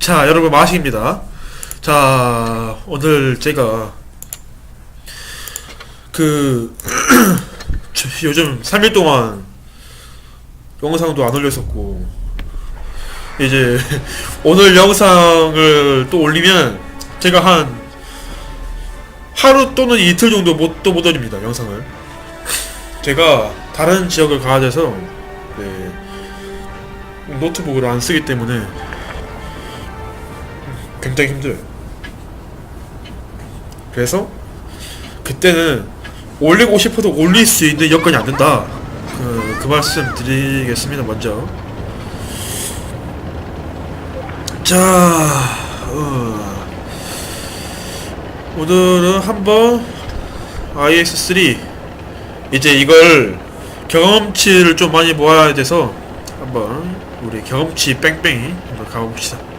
자, 여러분 마식입니다. 자, 오늘 제가 그 저- 요즘 3일 동안 영상도 안 올렸었고 이제 오늘 영상을 또 올리면 제가 한 하루 또는 이틀 정도 못 또못 올립니다 영상을 제가 다른 지역을 가야 돼서 네, 노트북을 안 쓰기 때문에 굉장히 힘들어요. 그래서 그때는 올리고 싶어도 올릴 수 있는 여건이 안 된다. 그, 그 말씀 드리겠습니다. 먼저. 자, 어, 오늘은 한번 IS3 이제 이걸 경험치를 좀 많이 모아야 돼서 한번 우리 경험치 뺑뺑이 한번 가봅시다.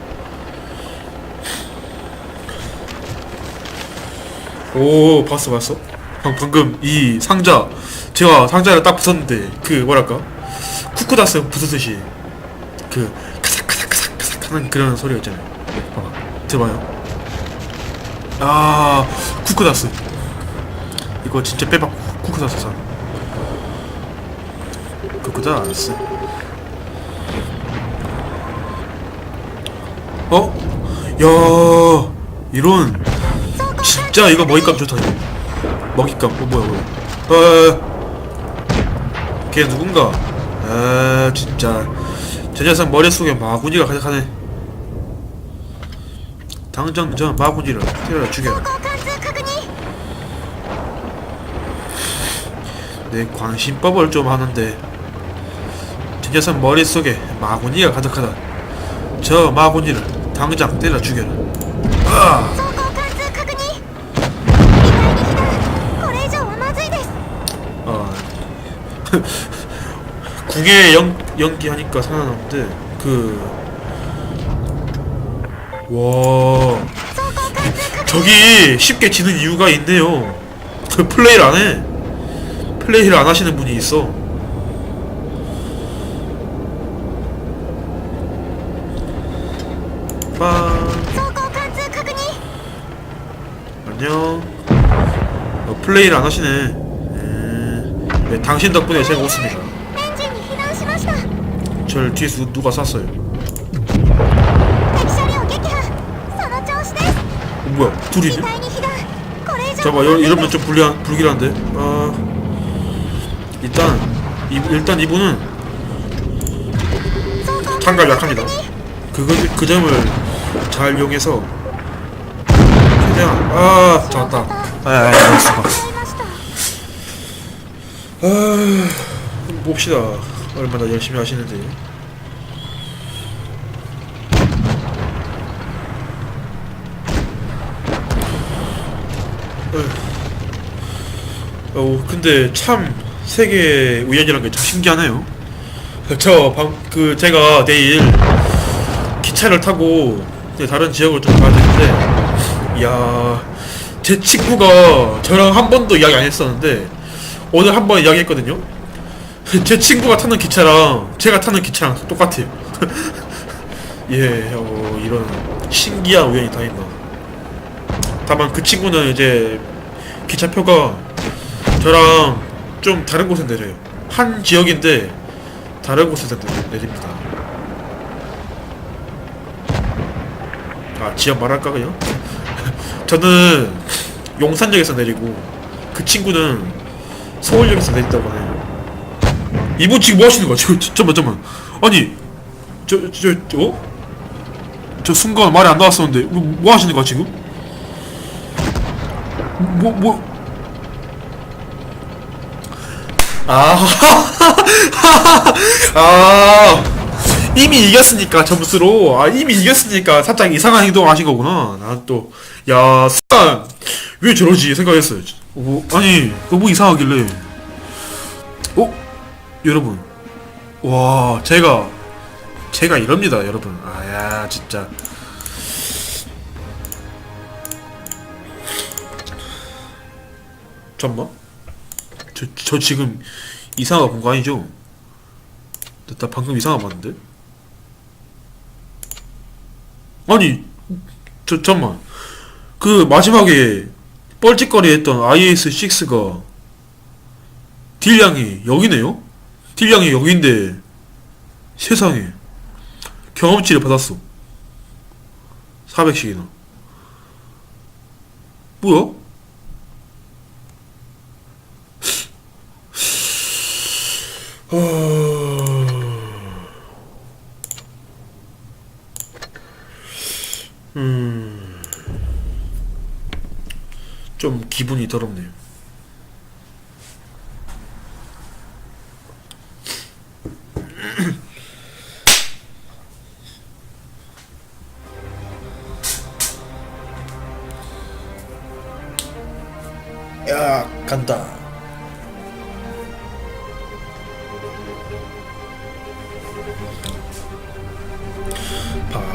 오 봤어 봤어. 방, 방금 이 상자 제가 상자를 딱 부쉈는데 그 뭐랄까? 쿠쿠다스 부쉈듯이 그 카삭카삭카삭카삭 하는 그런 소리가 있잖아요. 봐봐 들어봐요. 아 쿠쿠다스. 이거 진짜 빼박 쿠쿠다스 사. 쿠쿠다스. 어? 야 이런 자 이거 먹잇감 좋다 이거. 먹잇감. 어 뭐야 뭐야. 어걔 누군가? 아 진짜. 저 녀석 머릿속에 마구니가 가득하네. 당장 저 마구니를 때려 죽여라. 내 관심법을 좀 하는데. 저 녀석 머릿속에 마구니가 가득하다. 저 마구니를 당장 때려 죽여라. 아! 국외 연, 연기하니까 생각나는데 그... 와... 저기 쉽게 지는 이유가 있네요. 그 플레이를 안해. 플레이를 안 하시는 분이 있어. 빠. 안녕. 어, 플레이를 안 하시네. 네, 당신 덕분에 제가 웃습니다. 절 뒤에서 누가 쐈어요. 어, 뭐야, 둘이. 잠깐만, 여, 이러면 좀 불리한, 불길한데? 아. 일단, 이, 일단 이분은. 탄갈 약합니다. 그, 그 점을 잘 이용해서. 최대한, 아, 잡았다. 아, 아, 아, 박스, 박스. 아 봅시다. 얼마나 열심히 하시는지. 어 근데 참 세계 우연이란 게 참 신기하네요. 저 방 그 제가 내일 기차를 타고 이제 다른 지역을 좀 가야 되는데, 이야 제 친구가 저랑 한 번도 이야기 안 했었는데 오늘 한 번 이야기했거든요. 제 친구가 타는 기차랑 제가 타는 기차랑 똑같아요. 예, 어, 이런 신기한 우연이 다 있나. 다만 그 친구는 이제 기차표가 저랑 좀 다른 곳에 내려요. 한 지역인데 다른 곳에서 내- 내립니다. 아, 지역 말할까 그냥? 저는 용산역에서 내리고 그 친구는 서울역에서 내린다고 하네요. 이분 지금 뭐 하시는 거야? 지금 잠깐만 잠깐만. 아니 저 저 저, 어? 저 순간 말이 안 나왔었는데 뭐, 뭐 하시는 거야 지금? 뭐 뭐? 아, 아, 이미 이겼으니까 점수로 아 이미 이겼으니까 살짝 이상한 행동을 하신 거구나. 난 또 야 순간 왜 저러지 생각했어요. 어, 아니 너무 이상하길래. 어? 여러분 와 제가 제가 이럽니다 여러분 아야 진짜 잠만 저, 저 지금 이상한 거 본 거 아니죠? 나, 나 방금 이상한 거 봤는데? 아니 저 잠만 그 마지막에 뻘짓거리 했던 IS6가 딜량이 여기네요? 딜량이 여기인데 세상에 경험치를 받았어 400씩이나 뭐야? 좀 기분이 더럽네요. 야 간다.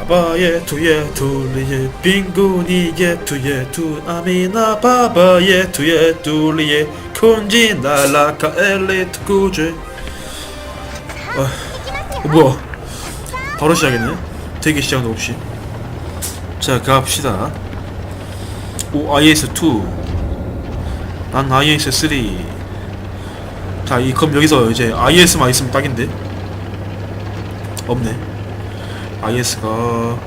바바의 두의 둘리의 빈곤이의 두의 두 아미나 바바의 두의 둘리의 콘지 날라카 엘리트 구제 아, 어, 뭐야? 바로 시작이네. 되게 시작도 없이. 자 갑시다. 오 IS2 난 IS3 자이 그럼 여기서 이제 IS만 있으면 딱인데? 없네 IS가 오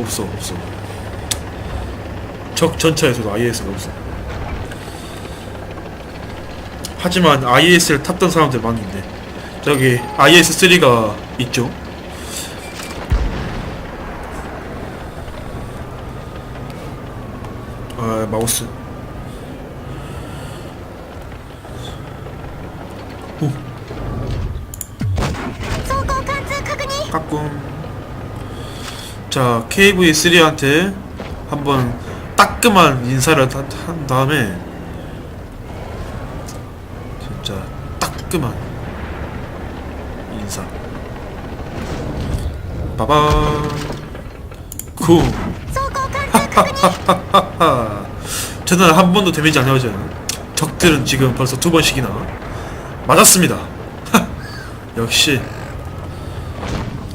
없어 없어. 적 전차에서도 IS가 없어. 하지만 IS를 탔던 사람들 많은데. 저기 IS3가 있죠? 아 마우스 KV3한테 한번 따끔한 인사를 한 다음에 진짜 따끔한 인사. 빠밤. 쿵 저는 한 번도 데미지 안 나오죠. 적들은 지금 벌써 두 번씩이나 맞았습니다. 역시.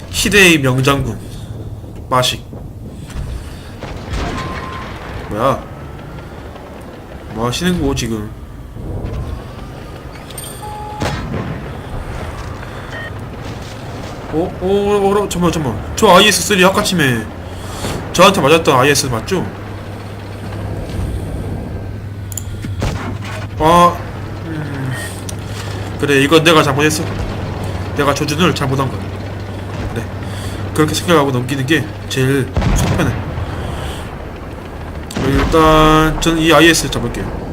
희대의 명장군. 마식. 뭐야 뭐 하시는 거 지금 어? 어? 어? 어? 잠깐만 잠깐만 저 IS-3 아까 침에 저한테 맞았던 IS 맞죠? 아, 음, 그래 이건 내가 잘못했어. 내가 조준을 잘못한 거야. 그래, 그렇게 생각하고 넘기는 게 제일 속 편해. 일단 전이 IS 잡을게요.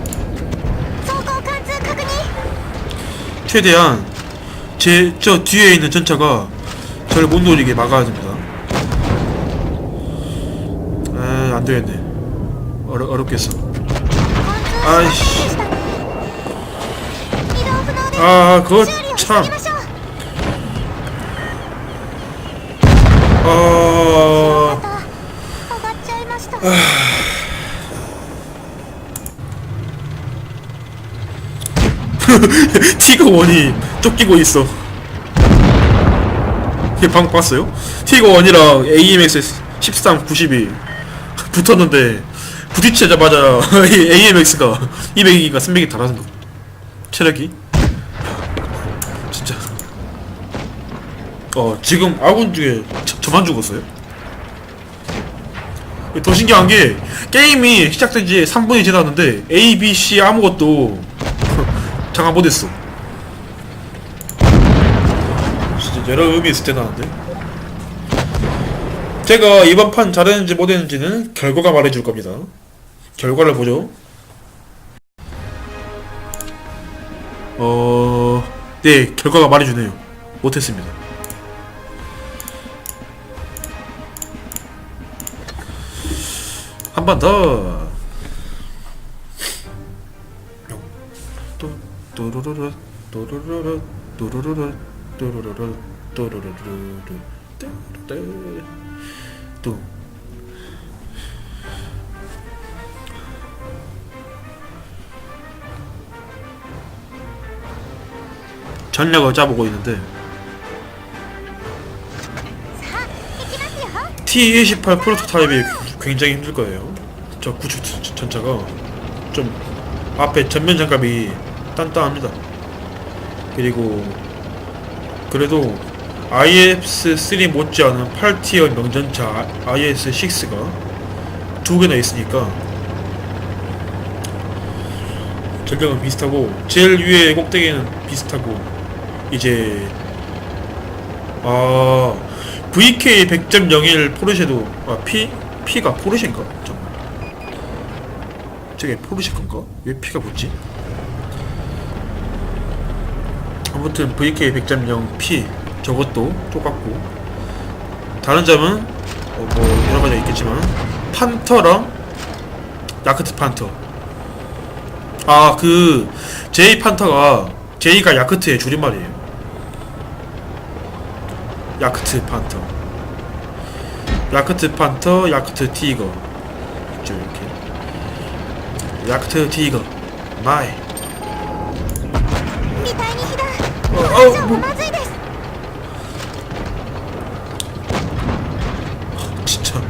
최대한 제 저 뒤에 있는 전차가 저를 못 노리게 막아야 됩니다. 아 안되겠네. 어려, 어렵겠어. 아이씨. 아 그거 참. 어... 아... 아. 티거 원이 쫓기고 있어. 방금 봤어요? 티거 원이랑 AMX 13 90이 붙었는데 부딪히자마자 AMX가 200이가 300이 달하는 거. 체력이. 진짜. 어 지금 아군 중에 저, 저만 죽었어요? 더 신기한 게 게임이 시작된 지 3분이 지났는데 A, B, C 아무것도 장악 못했어. 진짜 여러 의미에서 대단한데. 제가 이번 판 잘했는지 못했는지는 결과가 말해줄 겁니다. 결과를 보죠. 어, 네 결과가 말해주네요. 못했습니다. 한 번 더. 도르르르 도르르르 도르르르 도르르르 도르르르 뚜르르 뚜 전략을 짜보고 있는데. T-28 프로토타입이 굉장히 힘들 거예요. 저 구축 전차가 좀 앞에 전면 장갑이 단단합니다. 그리고 그래도 IS-3 못지않은 8티어 명전차 IS-6가 두 개나 있으니까 전력은 비슷하고 제일 위에 꼭대기는 비슷하고 이제 아 VK 100.01 포르쉐도 아 P P가 포르쉐인가? 잠깐만 저게 포르쉐 건가? 왜 P가 붙지? 아무튼 VK 100.0 P 저것도 똑같고. 다른 점은 어, 뭐 여러 가지가 있겠지만 판터랑 야크트 판터. 아 그 J 판터가 J가 야크트의 줄임말이에요. 야크트 판터. 야크트 판터 야크트 티거. 있죠 이렇게. 야크트 티거. 마이 あこれ以上もうはまずいです 진짜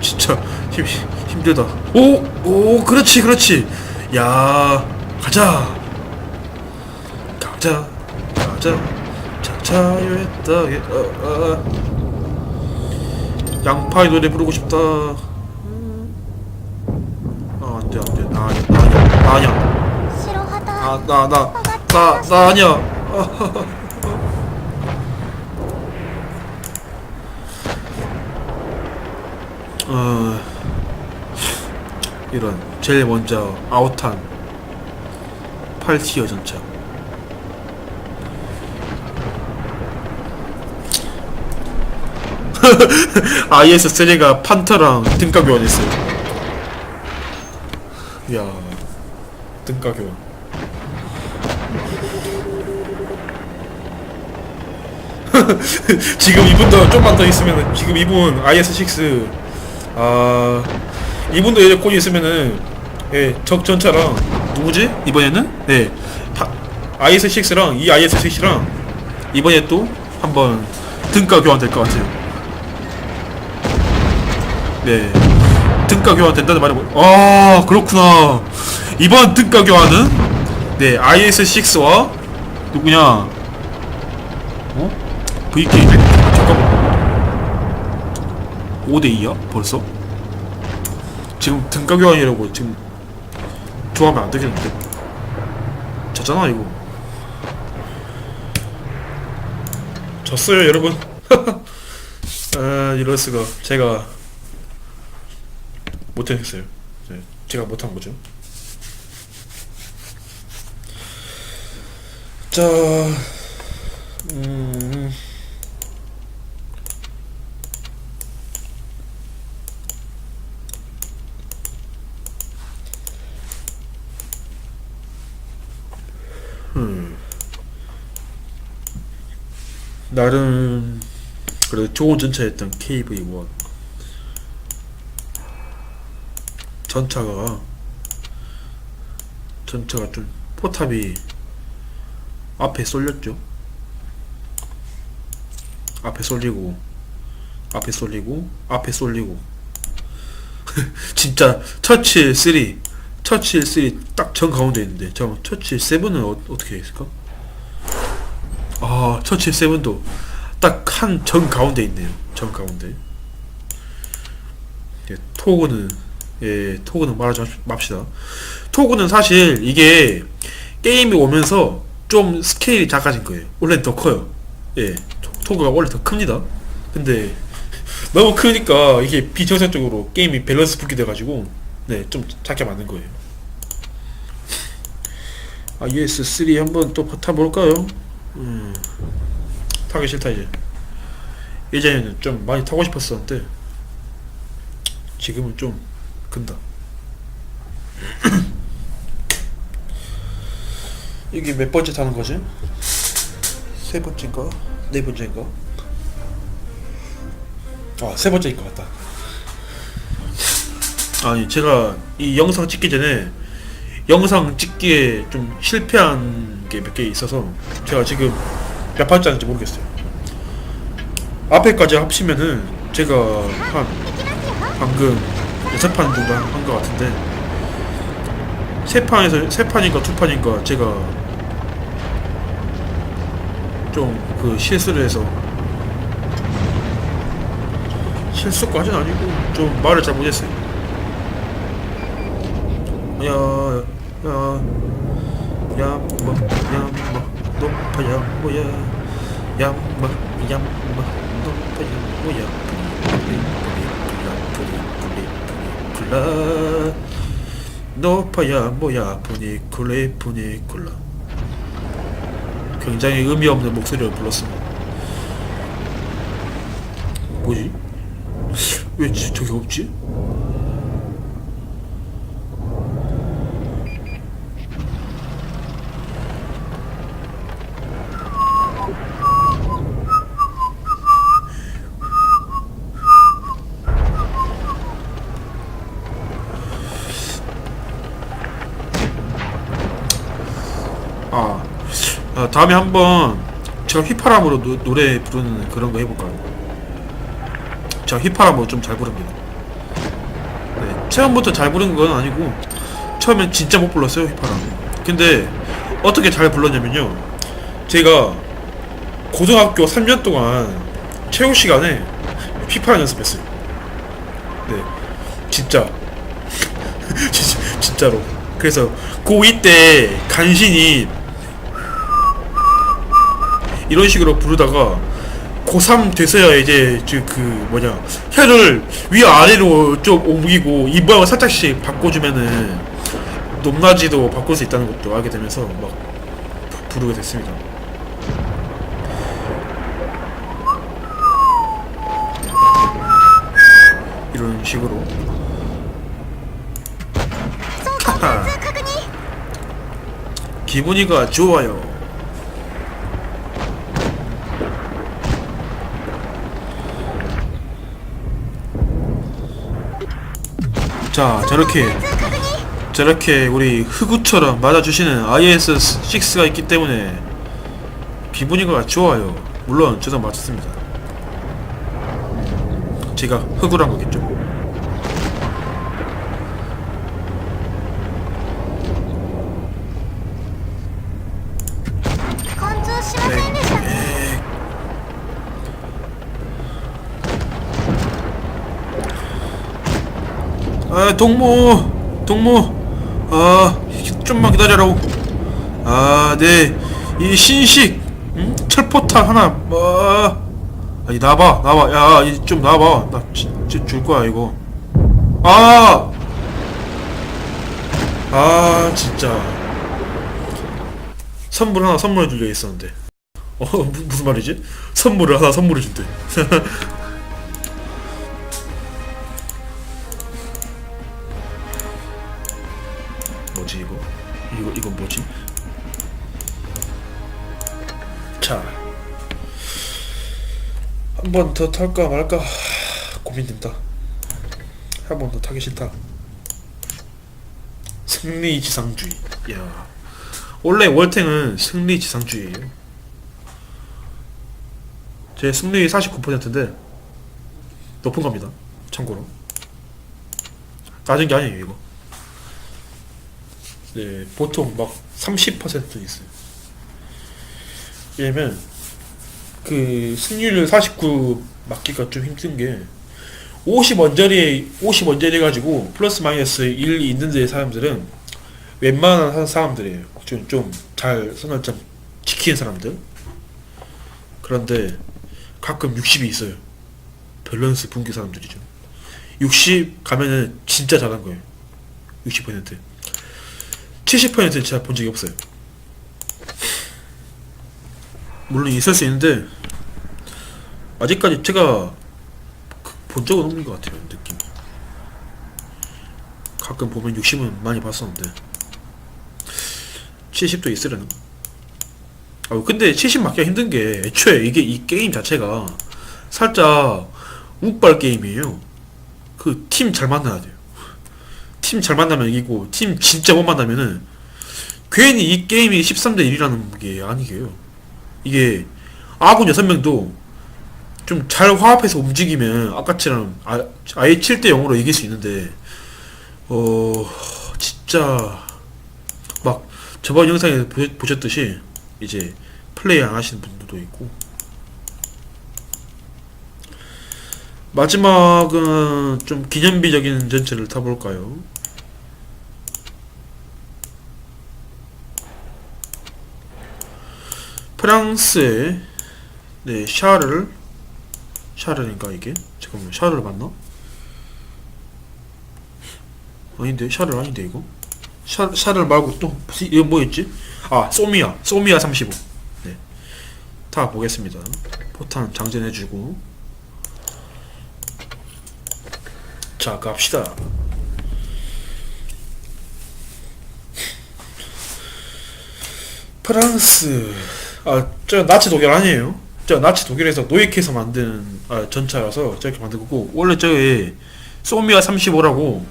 진짜 힘 힘들다 오 오 그렇지 그렇지 야 가자 가자 가자 차차요 했다 어, 어. 양파의 노래 부르고 싶다 아 안돼 안돼 나 아니야 나 아니야 나 아니야 白旗 아 나 나 나 나 아니야 어 이런 제일 먼저 아웃한 8티어 전차. IS-3가 판터랑 등가 교환했어요. 이야 등가 교환 지금 이분도 좀만 더 있으면은 지금 이분 IS6 아 이분도 이제 곧 있으면은 예 적전차랑 누구지 이번에는 예 파- IS6랑 이 IS6랑 이번에 또 한번 등가 교환 될 것 같아요. 네 등가 교환 된다는 말이 뭐? 아 그렇구나 이번 등가 교환은 네 IS6와. 누구냐? 어? VK 잠깐만. 5대2야? 벌써? 지금 등가 교환이라고 지금 좋아하면 안 되겠는데? 졌잖아 이거. 졌어요 여러분. 아 이럴 수가. 제가 못했어요. 네, 제가 못한 거죠 자 음... 나름 그래도 좋은 전차였던 KV1 전차가 전차가 좀 포탑이 앞에 쏠렸죠 앞에 쏠리고 앞에 쏠리고 앞에 쏠리고 진짜 처칠 3 처칠 3딱 정 가운데 있는데 잠깐 처칠 7은 어, 어떻게 있을까? 아, 처칠 세븐도 딱한정 가운데 있네요. 정 가운데. 예, 토고는 예, 토고는 말하지 맙- 맙시다. 토고는 사실 이게 게임이 오면서 좀 스케일이 작아진 거예요. 원래는 더 커요. 예, 토- 토고가 원래 더 큽니다. 근데 너무 크니까 이게 비정상적으로 게임이 밸런스 붙게 돼가지고 네, 좀 작게 만든 거예요. 아, ES3 한번 또 타볼까요? 음, 타기 싫다 이제 예전에는 좀 많이 타고 싶었었는데 지금은 좀 근다 이게 몇 번째 타는 거지? 세 번째인가? 네 번째인가? 아, 세 번째인 것 같다. 아니, 제가 이 영상 찍기 전에 영상 찍기에 좀 실패한 게 몇 개 있어서 제가 지금 몇 번째인지 모르겠어요. 앞에까지 합치면은 제가 한 방금 여섯 판 정도 한 것 같은데 세 판에서 세 판인가 두 판인가 제가 좀 그 실수를 해서 실수까지는 아니고 좀 말을 잘 못했어요. 야, 야, 야, 뭐, 야, 뭐, 야, 뭐, 야, 뭐, 높아야 뭐야, 뿌리, 뿌리, 뿌리, 뿌리, 굴라, 높아야 뭐야, 푸니쿨레, 푸니쿨라. 굉장히 의미 없는 목소리를 불렀습니다. 뭐지? 왜 지- 저기 없지? 아, 다음에 한번 제가 휘파람으로 노, 노래 부르는 그런 거 해볼까요? 제가 휘파람으로 좀 잘 부릅니다. 네, 처음부터 잘 부른 건 아니고 처음엔 진짜 못 불렀어요 휘파람. 근데 어떻게 잘 불렀냐면요, 제가 고등학교 3년 동안 체육 시간에 휘파람 연습했어요. 네, 진짜 진짜로. 그래서 고2 때 간신히 이런 식으로 부르다가 고3 돼서야 이제 그 뭐냐 혀를 위아래로 좀 옮기고 입 모양을 살짝씩 바꿔주면은 높낮이도 바꿀 수 있다는 것도 알게 되면서 막 부르게 됐습니다. 이런 식으로 아, 아. 기분이가 좋아요. 자 저렇게 저렇게 우리 흑우처럼 맞아주시는 IS6가 있기 때문에 비분이 좋아요. 물론 저도 맞췄습니다. 제가 흑우란 거겠죠. 아 동무 동무. 아 좀만 기다려라 아네이 신식 응? 철포탄 하나 뭐. 아니 나봐 나봐. 야좀 나봐. 나줄 거야 이거. 아! 아 진짜. 선물 하나 선물해 주려 했었는데. 어 무- 무슨 말이지? 선물을 하나 선물해 준대 뭐지 이거? 이거 이건 뭐지? 자, 한 번 더 탈까 말까 고민된다. 한 번 더 타기 싫다. 승리 지상주의. 야, 원래 월탱은 승리 지상주의예요. 제 승리 49%인데 높은 겁니다. 참고로 낮은 게 아니에요 이거. 네, 보통 막 30% 있어요. 왜냐면 그 승률 49 맞기가 좀 힘든 게 50 원짜리 50 원짜리 가지고 플러스 마이너스 1이 있는 데 사람들은 웬만한 사람들이에요. 좀 좀잘 선을 좀 지키는 사람들. 그런데 가끔 60이 있어요. 밸런스 붕괴 사람들이죠. 60 가면은 진짜 잘한 거예요. 60%. 70%는 제가 본 적이 없어요. 물론 있을 수 있는데 아직까지 제가 그- 본 적은 없는 것 같아요 느낌. 가끔 보면 60은 많이 봤었는데 70도 있으려나? 아 근데 70 맞기가 힘든 게 애초에 이게 이 게임 자체가 살짝 욱발 게임이에요. 그 팀 잘 만나야 돼요. 팀 잘 만나면 이기고 팀 진짜 못 만나면은 괜히 이 게임이 13대 1이라는 게 아니게요. 이게 아군 6명도 좀 잘 화합해서 움직이면 아까처럼 아, 아예 7대 0으로 이길 수 있는데 어 진짜 막 저번 영상에 보, 보셨듯이 이제 플레이 안 하시는 분들도 있고 마지막은 좀 기념비적인 전체를 타볼까요? 프랑스의 네 샤를 샤르인가 이게? 잠깐만 샤를 맞나? 아닌데 샤를 아닌데 이거? 샤 샤를 말고 또 이거 뭐였지? 아 소미아 소미아 35 네. 다 보겠습니다. 포탄 장전해주고. 자 갑시다. 프랑스 아 저 나치 독일 아니에요. 저 나치 독일에서 노예케에서 만든 아, 전차라서 저렇게 만든 거고 원래 저게 소미아 35라고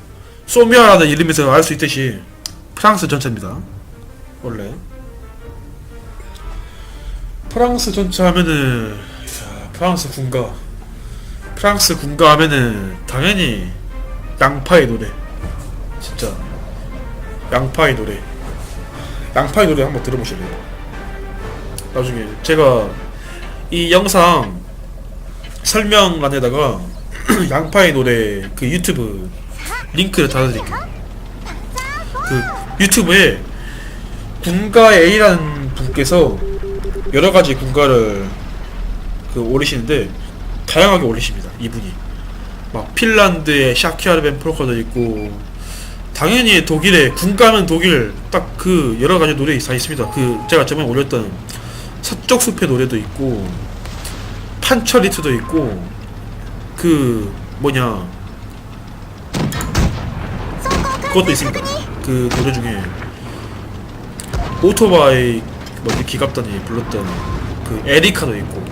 소미아라는 이름에서 알 수 있듯이 프랑스 전차입니다. 원래. 프랑스 전차 하면은 야, 프랑스 군가. 프랑스 군가 하면은 당연히 양파의 노래. 진짜. 양파의 노래. 양파의 노래 한번 들어보실래요? 나중에 제가 이 영상 설명란에다가 양파의 노래 그 유튜브 링크를 달아드릴게요. 그 유튜브에 군가 A라는 분께서 여러 가지 군가를 그 올리시는데 다양하게 올리십니다. 이분이 막 핀란드의 샤키아르벤 폴커도 있고 당연히 독일의 군가는 독일 딱 그 여러 가지 노래 다 있습니다. 그 제가 저번에 올렸던 서쪽 숲의 노래도 있고 판철리트도 있고 그 뭐냐. 그것도 있습니다. 그 노래 중에 오토바이 뭐지 기갑단이 불렀던 그 에리카도 있고.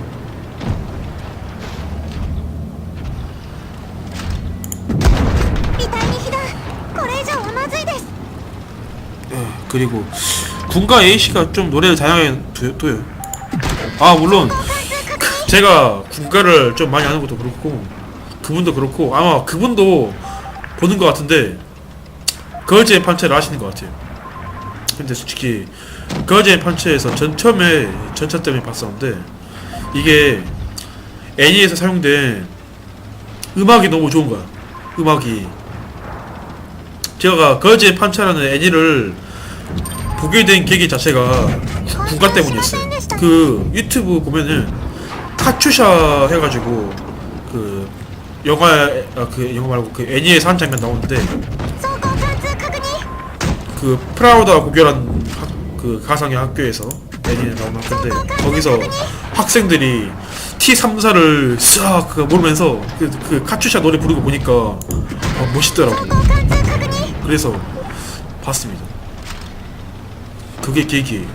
예, 그리고 군가 A씨가 좀 노래를 다양하게 둬요. 아 물론 제가 국가를 좀 많이 아는 것도 그렇고 그분도 그렇고 아마 그분도 보는 것 같은데 거제의 판체를 아시는 것 같아요. 근데 솔직히 거제의 판체에서 전 처음에 전차 때문에 봤었는데 이게 애니에서 사용된 음악이 너무 좋은 거야. 음악이 제가 거제의 판체라는 애니를 보게 된 계기 자체가 국가 때문이었어요. 그 유튜브 보면은 카츄샤 해가지고 그 영화 아그 영화 말고 그 애니에서 한 장면 나오는데 그 프라우드와 고결한 그 가상의 학교에서 애니에 나오는 건데 거기서 학생들이 T34를 싹 그 모르면서 그, 그 카츄샤 노래 부르고 보니까 아, 멋있더라고요. 그래서 봤습니다. 그게 계기.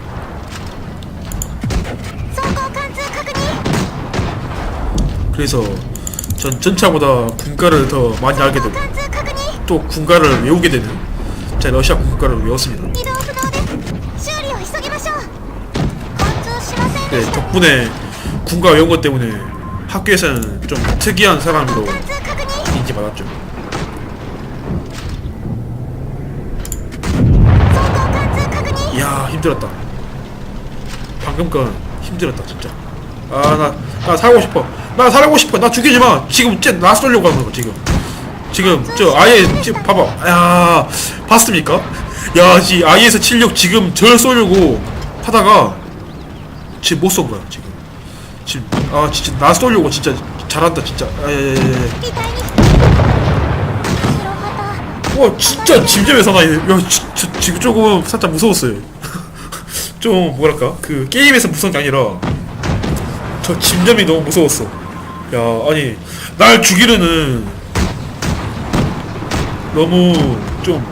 그래서 전 전차보다 군가를 더 많이 알게 되고 또 군가를 외우게 되는 제 러시아 군가를 외웠습니다. 네 덕분에 군가 외운 것 때문에 학교에서는 좀 특이한 사람으로 인지받았죠. 힘들었다. 방금 건 힘들었다 진짜. 아나나 나 살고 싶어. 나 살고 싶어. 나 죽이지 마. 지금 쟤나 쏠려고 하는 거 지금. 지금 저 아예 지금 봐봐. 야 봤습니까? 야지 아예에서 76 지금 절 쏠려고 하다가 지금 못 쏜 거야 지금. 지금 아 진짜 나 쏠려고 진짜 잘한다 진짜. 아예. 아, 와 진짜 짐잼의 사나이. 야 지, 저, 지금 조금 살짝 무서웠어요. 좀 뭐랄까 그 게임에서 무서운 게 아니라 저 짐점이 너무 무서웠어. 야 아니 날 죽이려는 너무 좀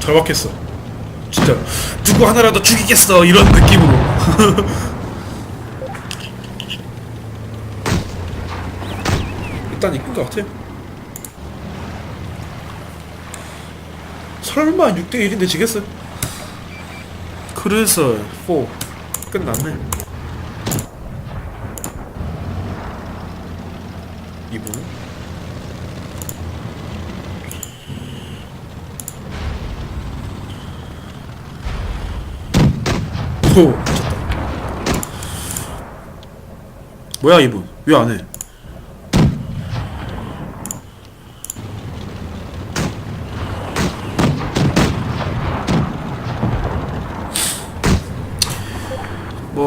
절박했어. 진짜 누구 하나라도 죽이겠어 이런 느낌으로. 일단 이끈 것 같아요. 설마 6대 1인데 지겠어? 그래서 4 끝났네. 이분? 오 뭐야 이분? 왜 안해?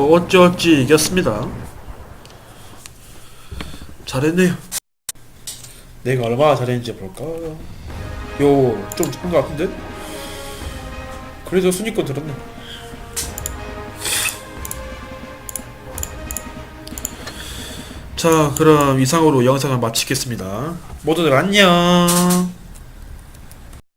어찌어찌 이겼습니다. 잘했네요. 내가 얼마나 잘했는지 볼까? 요좀 좋은 것 같은데? 그래도 순위권 들었네. 자 그럼 이상으로 영상을 마치겠습니다. 모두들 안녕